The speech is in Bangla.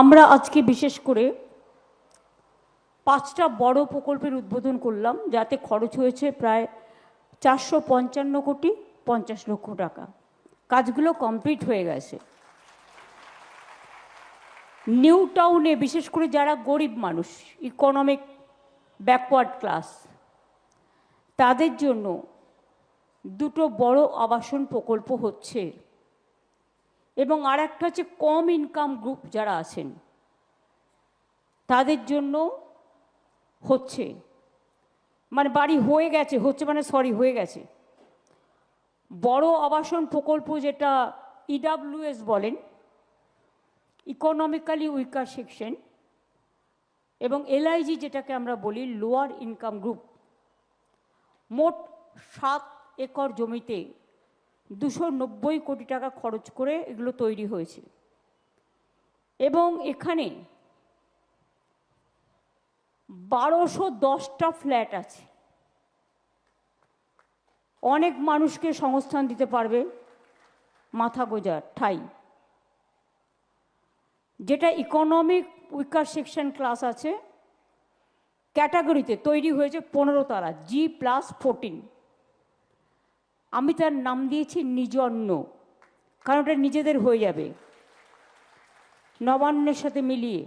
আমরা আজকে বিশেষ করে পাঁচটা বড় প্রকল্পের উদ্বোধন করলাম, যাতে খরচ হয়েছে প্রায় চারশো পঞ্চান্ন কোটি পঞ্চাশ লক্ষ টাকা। কাজগুলো কমপ্লিট হয়ে গেছে। নিউ টাউনে বিশেষ করে যারা গরিব মানুষ ইকোনমিক ব্যাকওয়ার্ড ক্লাস তাদের জন্য দুটো বড় আবাসন প্রকল্প হচ্ছে। এবং আর একটা হচ্ছে কম ইনকাম গ্রুপ যারা আছেন, তাদের জন্য হচ্ছে মানে বাড়ি হয়ে গেছে, হচ্ছে মানে সরি হয়ে গেছে। বড় আবাসন প্রকল্প যেটা ইডাব্লিউএস বলেন ইকোনমিক্যালি উইকার সেকশন এবং এলআইজি যেটাকে আমরা বলি লোয়ার ইনকাম গ্রুপ মোট সাত একর জমিতে দুশো নব্বই কোটি টাকা খরচ করে এগুলো তৈরি হয়েছে। এবং এখানে বারোশো দশটা ফ্ল্যাট আছে। অনেক মানুষকে সংস্থান দিতে পারবে মাথা গোজার, ঠাই। যেটা ইকোনমিক উইকার সেকশন ক্লাস আছে ক্যাটাগরিতে তৈরি হয়েছে পনেরো তারা জি প্লাস ফোরটিন আমি তার নাম দিয়েছি নিজন্য কারণ ওটা নিজেদের হয়ে যাবে। নবান্নের সাথে মিলিয়ে।